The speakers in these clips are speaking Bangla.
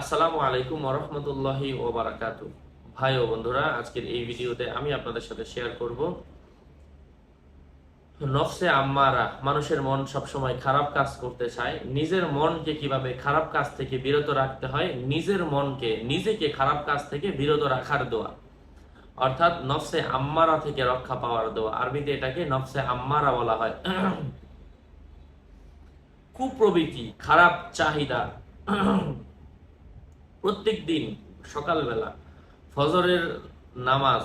আসসালামু আলাইকুম ওরহমতুল্লাহি ওবারাকাতু ভাই ও বন্ধুরা, আজকের এই ভিডিওতে আমি আপনাদের সাথে শেয়ার করব নফসে আম্মারা, মানুষের মন সবসময় খারাপ কাজ করতে চায়। নিজের মনকে কীভাবে খারাপ কাজ থেকে বিরত রাখতে হয়? নিজের মনকে, নিজেকে খারাপ কাজ থেকে বিরত রাখার দোয়া। অর্থাৎ নফসে আম্মারা থেকে রক্ষা পাওয়ার দোয়া। আরবিতে এটাকে নফসে আম্মারা বলা হয়। কুপ্রবৃত্তি, খারাপ চাহিদা প্রত্যেক দিন সকালবেলা ফজরের নামাজ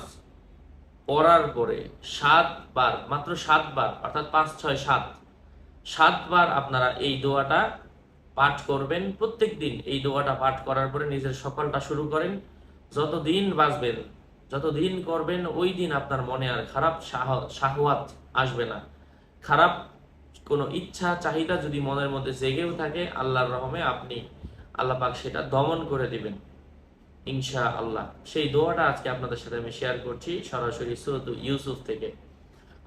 পড়ার পরে সাতবার, মাত্র সাতবার, অর্থাৎ পাঁচ, ছয়, সাত, সাতবার আপনারা এই দোয়াটা পাঠ করবেন। প্রত্যেক দিন এই দোয়াটা পাঠ করার পরে নিজের সকালটা শুরু করেন। যতদিন বাঁচবেন, যতদিন করবেন, ওই দিন আপনার মনে আর খারাপ শাহ- শাহওয়াত আসবে না। খারাপ কোনো ইচ্ছা, চাহিদা যদি মনের মধ্যে জেগেও থাকে, আল্লাহর রহমে আপনি আল্লাহ পাক সেটা দমন করে দিবেন ইনশা আল্লাহ সেই দোয়াটা আজকে আপনাদের সাথে আমি শেয়ার করছি সরাসরি সুরত ইউসুফ থেকে।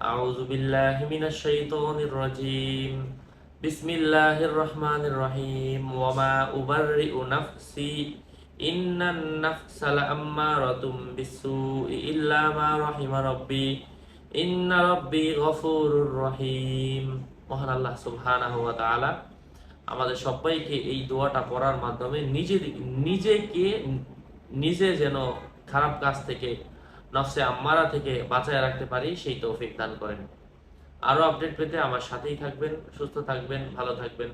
আউযু বিল্লাহি মিনাশ শাইতানির রাজিম। বিসমিল্লাহির রহমানির রহিম। ওয়া মা উবাররিউ নাফসি। ইন্নান নাফসা লাআম্মারাতুম বিসসুই ইল্লা মা রাহিমা রাব্বি। ইন্না রাব্বি গফুরুর রহিম। মহান আল্লাহ সুবহানাহু ওয়া তাআলা আমাদের সবাইকে এই দোয়াটা পড়ার মাধ্যমে নিজে নিজেকে নিজে যেন খারাপ কাজ থেকে, নফসে আম্মারা থেকে বাঁচায় রাখতে পারি, সেই তৌফিক দান করেন। আরও আপডেট পেতে আমার সাথেই থাকবেন, সুস্থ থাকবেন, ভালো থাকবেন।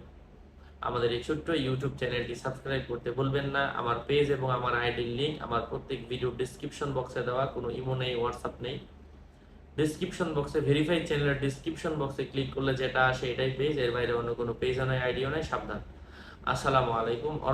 আমাদের এই ছোট্ট ইউটিউব চ্যানেলটি সাবস্ক্রাইব করতে ভুলবেন না। আমার পেজ এবং আমার আইডির লিংক আমার প্রত্যেক ভিডিও ডিসক্রিপশন বক্সে দেওয়া, কোনো ইমো নেই, হোয়াটসঅ্যাপ নেই। ডিসক্রিপশন বক্সে ভেরিফাই চ্যানেলের ডিসক্রিপশন বক্সে ক্লিক করলে যেটা আসে এটাই পেজ এর বাইরে অন্য কোনো পেজ নাই, আইডিও নাই, সাবধান। আসসালামু আলাইকুম আ